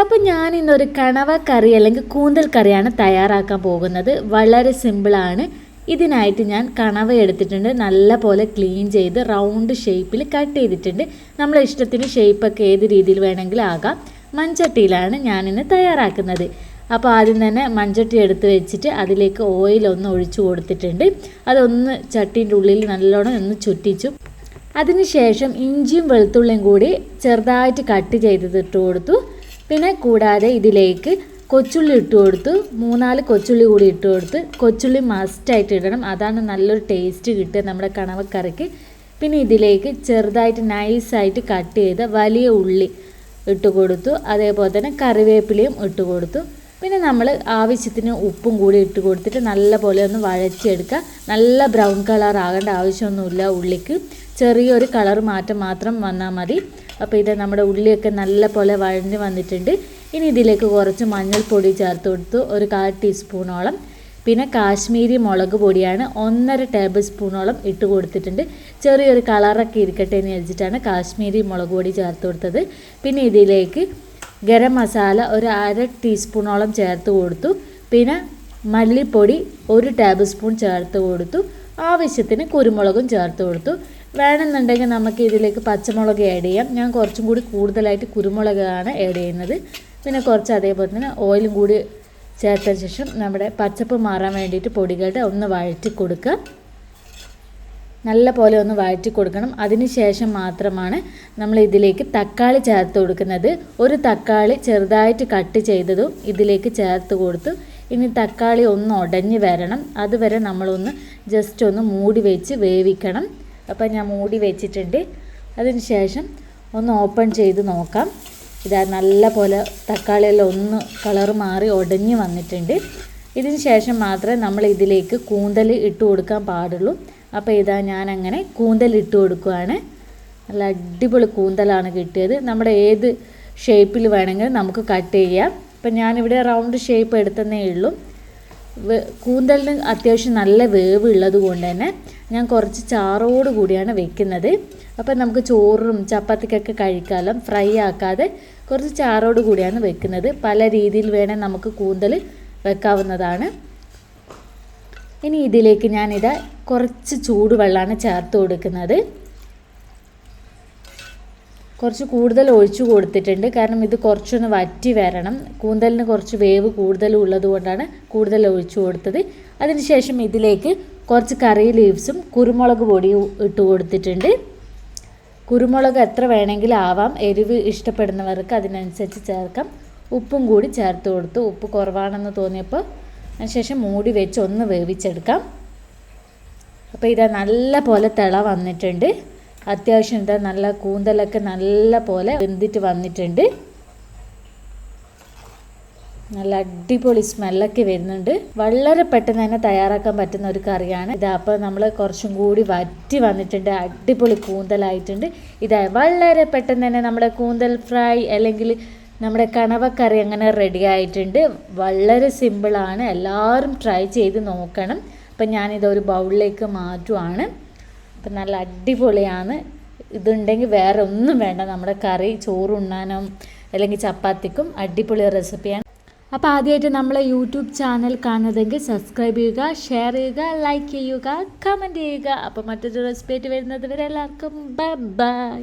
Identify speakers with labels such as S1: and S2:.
S1: അപ്പോൾ ഞാൻ ഇന്നൊരു കണവ കറി അല്ലെങ്കിൽ കൂന്തൽ കറിയാണ് തയ്യാറാക്കാൻ പോകുന്നത്. വളരെ സിമ്പിളാണ് ഇതിനായിട്ട് ഞാൻ കണവ എടുത്തിട്ടുണ്ട്. നല്ല പോലെ ക്ലീൻ ചെയ്ത് റൗണ്ട് ഷേപ്പിൽ കട്ട് ചെയ്തിട്ടുണ്ട്. നമ്മളെ ഇഷ്ടത്തിന് ഷേപ്പൊക്കെ ഏത് രീതിയിൽ വേണമെങ്കിലും ആകാം. മൺചട്ടിയിലാണ് ഞാനിന്ന് തയ്യാറാക്കുന്നത്. അപ്പോൾ ആദ്യം തന്നെ മൺചട്ടി എടുത്ത് വെച്ചിട്ട് അതിലേക്ക് ഓയിൽ ഒന്ന് ഒഴിച്ചു കൊടുത്തിട്ടുണ്ട്. അതൊന്ന് ചട്ടീന്റെ ഉള്ളിൽ നല്ലോണം ഒന്ന് ചുറ്റിച്ചു. അതിനുശേഷം ഇഞ്ചിയും വെളുത്തുള്ളിയും കൂടി ചെറുതായിട്ട് കട്ട് ചെയ്തത് കൊടുത്തു. പിന്നെ കൂടാതെ ഇതിലേക്ക് കൊച്ചുള്ളി ഇട്ട് കൊടുത്തു. മൂന്നാൽ കൊച്ചുള്ളി കൂടി ഇട്ട് കൊടുത്ത്. കൊച്ചുള്ളി മസ്റ്റായിട്ട് ഇടണം. അതാണ് നല്ലൊരു ടേസ്റ്റ് കിട്ടുക നമ്മുടെ കണവക്കറിക്ക്. പിന്നെ ഇതിലേക്ക് ചെറുതായിട്ട് നൈസായിട്ട് കട്ട് ചെയ്ത വലിയ ഉള്ളി ഇട്ട് കൊടുത്തു. അതേപോലെ തന്നെ കറിവേപ്പിലയും ഇട്ട് കൊടുത്തു. പിന്നെ നമ്മൾ ആവശ്യത്തിന് ഉപ്പും കൂടി ഇട്ട് കൊടുത്തിട്ട് നല്ല പോലെ ഒന്ന് വഴച്ചെടുക്കുക നല്ല ബ്രൗൺ കളർ ആകേണ്ട ആവശ്യമൊന്നുമില്ല ഉള്ളിക്ക്. ചെറിയൊരു കളർ മാറ്റം മാത്രം വന്നാൽ മതി. അപ്പോൾ ഇത് നമ്മുടെ ഉള്ളിയൊക്കെ നല്ല പോലെ വഴഞ്ഞ് വന്നിട്ടുണ്ട്. ഇനി ഇതിലേക്ക് കുറച്ച് മഞ്ഞൾപ്പൊടി ചേർത്ത് കൊടുത്തു. ഒരു കാൽ ടീസ്പൂണോളം. പിന്നെ കാശ്മീരി മുളക് പൊടിയാണ് ഒന്നര ടേബിൾ സ്പൂണോളം ഇട്ട് കൊടുത്തിട്ടുണ്ട്. ചെറിയൊരു കളറൊക്കെ ഇരിക്കട്ടെ എന്ന് വെച്ചിട്ടാണ് കാശ്മീരി മുളക് പൊടി ചേർത്ത് കൊടുത്തത്. പിന്നെ ഇതിലേക്ക് ഗരം മസാല ഒരു അര ടീസ്പൂണോളം ചേർത്ത് കൊടുത്തു. പിന്നെ മല്ലിപ്പൊടി ഒരു ടേബിൾ സ്പൂൺ ചേർത്ത് കൊടുത്തു. ആവശ്യത്തിന് കുരുമുളകും ചേർത്ത് കൊടുത്തു. വേണമെന്നുണ്ടെങ്കിൽ നമുക്ക് ഇതിലേക്ക് പച്ചമുളക് ആഡ് ചെയ്യാം. ഞാൻ കുറച്ചും കൂടി കൂടുതലായിട്ട് കുരുമുളകാണ് ആഡ് ചെയ്യുന്നത്. പിന്നെ കുറച്ച് അതേപോലെ തന്നെ ഓയിലും കൂടി ചേർത്തതിന് ശേഷം നമ്മുടെ പച്ചപ്പ് മാറാൻ വേണ്ടിയിട്ട് പൊടികളുടെ ഒന്ന് വഴറ്റി കൊടുക്കുക. നല്ല പോലെ ഒന്ന് വഴറ്റി കൊടുക്കണം. അതിന് ശേഷം മാത്രമാണ് നമ്മൾ ഇതിലേക്ക് തക്കാളി ചേർത്ത് കൊടുക്കുന്നത്. ഒരു തക്കാളി ചെറുതായിട്ട് കട്ട് ചെയ്തതും ഇതിലേക്ക് ചേർത്ത് കൊടുത്തു. ഇനി തക്കാളി ഒന്ന് ഉടഞ്ഞ് വരണം. അതുവരെ നമ്മളൊന്ന് ജസ്റ്റ് ഒന്ന് മൂടി വെച്ച് വേവിക്കണം. അപ്പോൾ ഞാൻ മൂടി വെച്ചിട്ടുണ്ട്. അതിന് ശേഷം ഒന്ന് ഓപ്പൺ ചെയ്ത് നോക്കാം. ഇതാ നല്ല പോലെ തക്കാളിയെല്ലാം ഒന്ന് കളർ മാറി ഉടഞ്ഞ് വന്നിട്ടുണ്ട്. ഇതിന് ശേഷം മാത്രമേ നമ്മൾ ഇതിലേക്ക് കൂന്തൽ ഇട്ട് കൊടുക്കാൻ പാടുള്ളൂ. അപ്പോൾ ഇതാ ഞാൻ അങ്ങനെ കൂന്തൽ ഇട്ട് കൊടുക്കുകയാണ് നല്ല അടിപൊളി കൂന്തലാണ് കിട്ടിയത്. നമ്മുടെ ഏത് ഷേപ്പിൽ വേണമെങ്കിലും നമുക്ക് കട്ട് ചെയ്യാം. അപ്പം ഞാനിവിടെ റൗണ്ട് ഷേപ്പ് എടുത്തതേ ഉള്ളൂ. കൂന്തലിന് അത്യാവശ്യം നല്ല വേവ് ഉള്ളത് കൊണ്ട് തന്നെ ഞാൻ കുറച്ച് ചാറോട് കൂടിയാണ് വെക്കുന്നത്. അപ്പം നമുക്ക് ചോറും ചപ്പാത്തിക്കൊക്കെ കഴിക്കാമല്ലോ ഫ്രൈ ആക്കാതെ കുറച്ച് ചാറോട് കൂടിയാണ് വെക്കുന്നത്. പല രീതിയിൽ വേണേൽ നമുക്ക് കൂന്തൽ വെക്കാവുന്നതാണ്. ഇനി ഇതിലേക്ക് ഞാനിത് കുറച്ച് ചൂടുവെള്ളമാണ് ചേർത്ത് കൊടുക്കുന്നത്. കുറച്ച് കൂടുതൽ ഒഴിച്ചു കൊടുത്തിട്ടുണ്ട്. കാരണം ഇത് കുറച്ചൊന്ന് വറ്റി വരണം. കൂന്തലിന് കുറച്ച് വേവ് കൂടുതൽ ഉള്ളതുകൊണ്ടാണ് കൂടുതൽ ഒഴിച്ചു കൊടുത്തത്. അതിനുശേഷം ഇതിലേക്ക് കുറച്ച് കറി ലീവ്സും കുരുമുളക് പൊടിയും ഇട്ട് കൊടുത്തിട്ടുണ്ട്. കുരുമുളക് എത്ര വേണമെങ്കിലും ആവാം. എരിവ് ഇഷ്ടപ്പെടുന്നവർക്ക് അതിനനുസരിച്ച് ചേർക്കാം. ഉപ്പും കൂടി ചേർത്ത് കൊടുത്തു. ഉപ്പ് കുറവാണെന്ന് തോന്നിയപ്പോൾ അതിനുശേഷം മൂടി വെച്ച് ഒന്ന് വേവിച്ചെടുക്കാം. അപ്പോൾ ഇതാ നല്ല പോലെ തിള വന്നിട്ടുണ്ട്. അത്യാവശ്യം ഇതാ നല്ല കൂന്തലൊക്കെ നല്ല പോലെ വെന്തിട്ട് വന്നിട്ടുണ്ട്. നല്ല അടിപൊളി സ്മെല്ലൊക്കെ വരുന്നുണ്ട്. വളരെ പെട്ടെന്ന് തന്നെ തയ്യാറാക്കാൻ പറ്റുന്ന ഒരു കറിയാണ്. ഇത് അപ്പോൾ നമ്മൾ കുറച്ചും കൂടി വറ്റി വന്നിട്ടുണ്ട്. അടിപൊളി കൂന്തലായിട്ടുണ്ട്. ഇത് വളരെ പെട്ടെന്ന് തന്നെ നമ്മുടെ കൂന്തൽ ഫ്രൈ അല്ലെങ്കിൽ നമ്മുടെ കണവക്കറി അങ്ങനെ റെഡി ആയിട്ടുണ്ട്. വളരെ സിമ്പിളാണ് എല്ലാവരും ട്രൈ ചെയ്ത് നോക്കണം. അപ്പം ഞാനിതൊരു ബൗളിലേക്ക് മാറ്റുവാണ്. അപ്പം നല്ല അടിപൊളിയാണ്. ഇതുണ്ടെങ്കിൽ വേറെ ഒന്നും വേണ്ട. നമ്മുടെ കറി ചോറുണ്ണാനും അല്ലെങ്കിൽ ചപ്പാത്തിക്കും അടിപൊളി റെസിപ്പിയാണ് അപ്പോൾ ആദ്യമായിട്ട് നമ്മളെ യൂട്യൂബ് ചാനൽ കാണുന്നതെങ്കിൽ സബ്സ്ക്രൈബ് ചെയ്യുക ഷെയർ ചെയ്യുക ലൈക്ക് ചെയ്യുക കമന്റ് ചെയ്യുക. അപ്പോൾ മറ്റൊരു റെസിപ്പി ആയിട്ട് വരുന്നത് വരെ എല്ലാവർക്കും ബൈ ബൈ